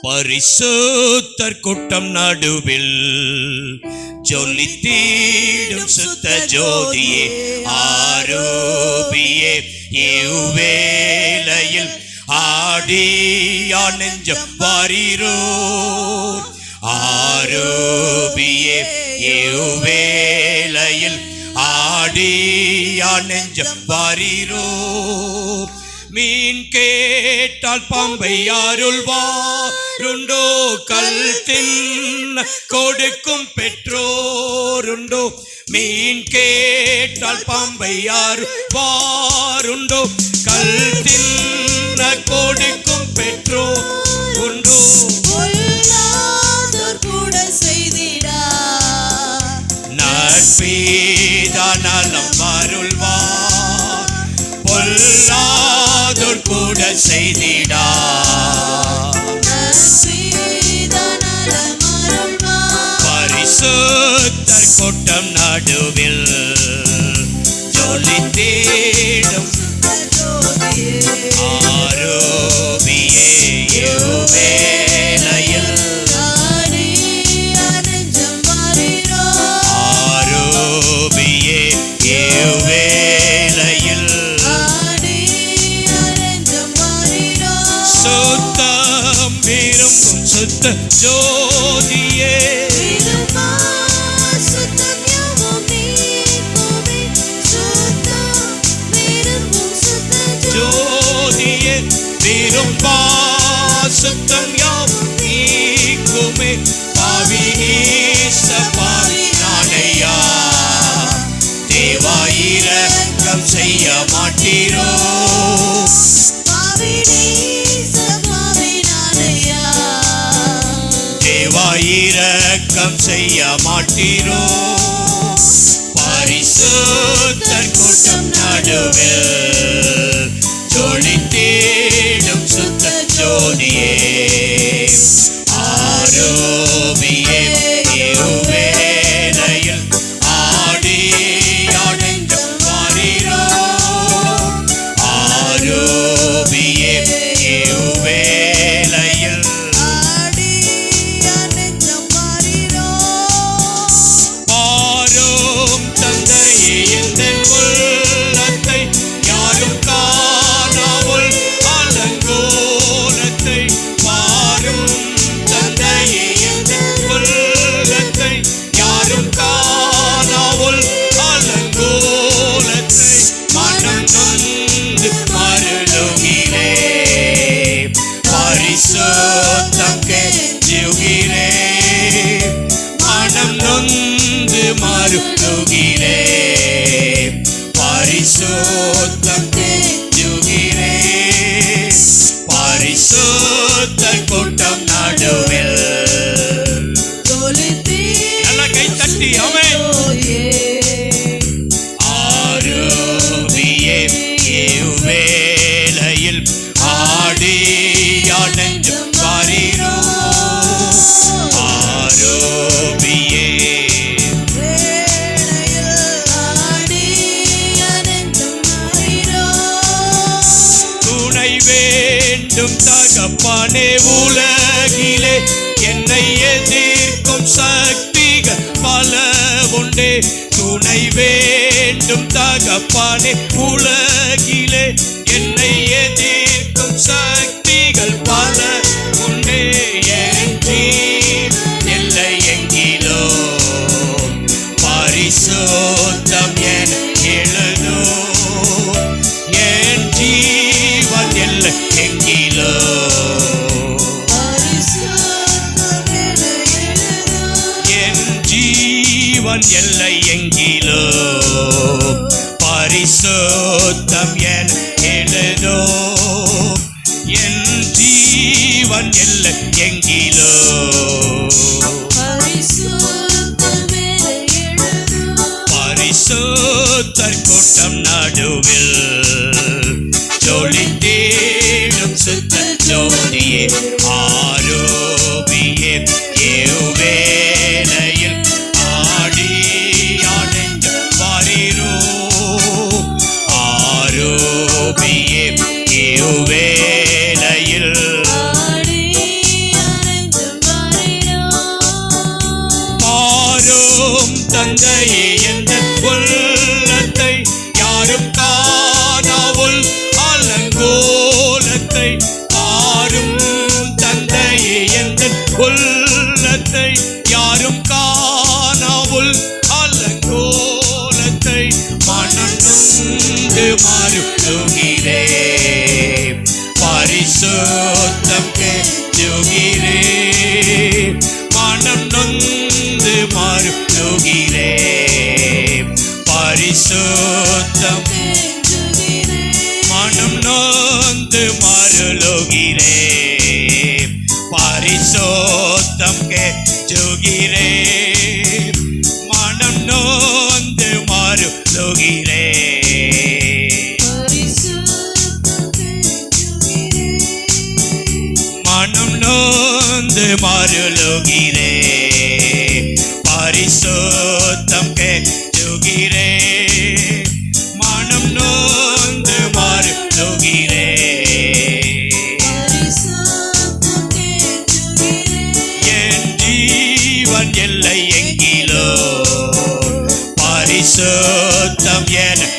பரிசுத்தர் கூட்டம் நடுவில் சொல்லி தீடும் சுத்த ஜோதியே ஆரோபியே இவ்வேளையில் ஆடியா நெஞ்சம் வாரீரோ ஆரோபியே இவ்வேளையில் ஆடியா நெஞ்சம் வாரீரோ மீன் கேட்டால் பாம்பை அருள்வாருண்டோ கல் தின்ன கொடுக்கும் பெற்றோருண்டோ? மீன் கேட்டால் பாம்பை அருள்வாருண்டோ கல் தின்ன கொடுக்கும் பெற்றோர் உண்டோ கூட செய்திடா. நற்பீதானம் அருள்வார். பொல்லாதோர் கூட செய்திடா கூட்டம் நடுவில் ஜொலித்தீடும். ஜோதியே, ஆரோபியே இவ்வேளையில் ஆரோபியே இவ்வேளையில் சுத்தம் விரும்பும் சுத்த ஜோதியே. ஜோதியே விரும்பா சுத்தம் யாவும் நீக்குமே. பாவி ஈச பாவி நானையா தேவாயிரக்கம் செய்ய மாட்டீரோ. தேவாயிரக்கம் செய்ய மாட்டீரோ. பரிசுத்தர் கூட்டம் நடுவில் நொந்து மருளுகிலே வேண்டும் உலகிலே என்னை எதிர்க்கும் சக்திகள் பல உண்டே. துணை வேண்டும் தகப்பானே உலகிலே என்னை எதிர்க்கும் சக்திகள் பல உண்டே. என் எல்லை எங்கிலோ பரிசுத்தம் ஜீவன் எல்லை எங்கிலோ. பரிசுத்தம் என எழுதோ. என் ஜீவன் எல்லை எங்கிலோ. பரிசுத்தர் கூட்டம் நடுவில். ஜொலித்தேடும் சுத்த ஜோதியே ஆவியே இவ்வேளையில் பாரும் தந்தையே என்ற உள்ளத்தை யாரும் காணாவுள் அலங்கோலத்தை. பாரும் தந்தையே என்ற உள்ளத்தை யாரும் காணாவுள் அலங்கோலத்தை. மனம் மாறும். பரிசுத்தம் மனம் நோந்து மருளுகிறே பரிசோத்தம் கேட்டுகிறே மனம் நோந்து மருளுகிறே மனம் நோந்து மருளுகிறே பரிசுத்தம் என